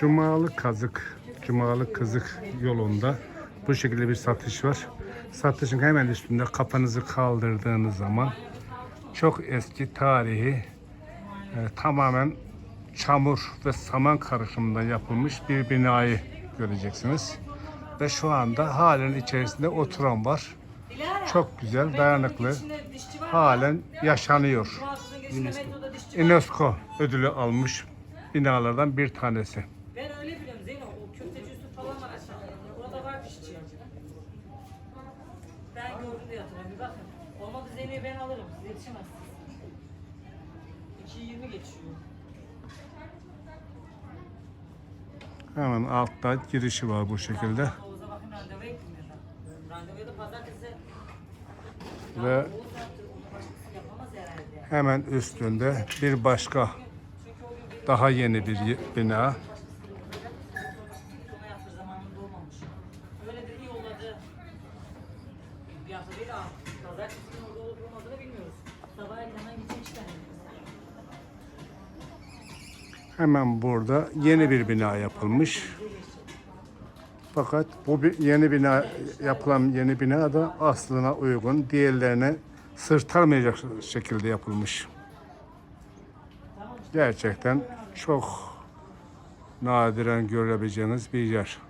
Cumalı Kazık, Cumalı Kızık yolunda bu şekilde bir satış var. Satışın hemen üstünde kafanızı kaldırdığınız zaman çok eski tarihi e, tamamen çamur ve saman karışımından yapılmış bir binayı göreceksiniz. Ve şu anda halen içerisinde oturan var. Çok güzel, dayanıklı, halen yaşanıyor. UNESCO ödülü almış binalardan bir tanesi. Orada var dişçi. Ben gördüm diye hatırlıyorum. Bir bakın. Olmadı Zeyno'yu ben alırım. Siz yetişemezsiniz. 2.20 geçiyor. Hemen altta girişi var bu şekilde. Oğuz'a bakın randevuya gittim ben. Randevuya da pazartesi. Ve hemen üstünde bir başka daha yeni bir bina. Bir değil ha. Pazartesi günü orada olup olmadığını bilmiyoruz. Sabah erkenden gidecek işte. Hemen burada yeni bir bina yapılmış. Fakat bu yeni bina yapılan yeni bina da aslına uygun, diğerlerine sırtarmayacak şekilde yapılmış. Gerçekten çok nadiren görebileceğiniz bir yer.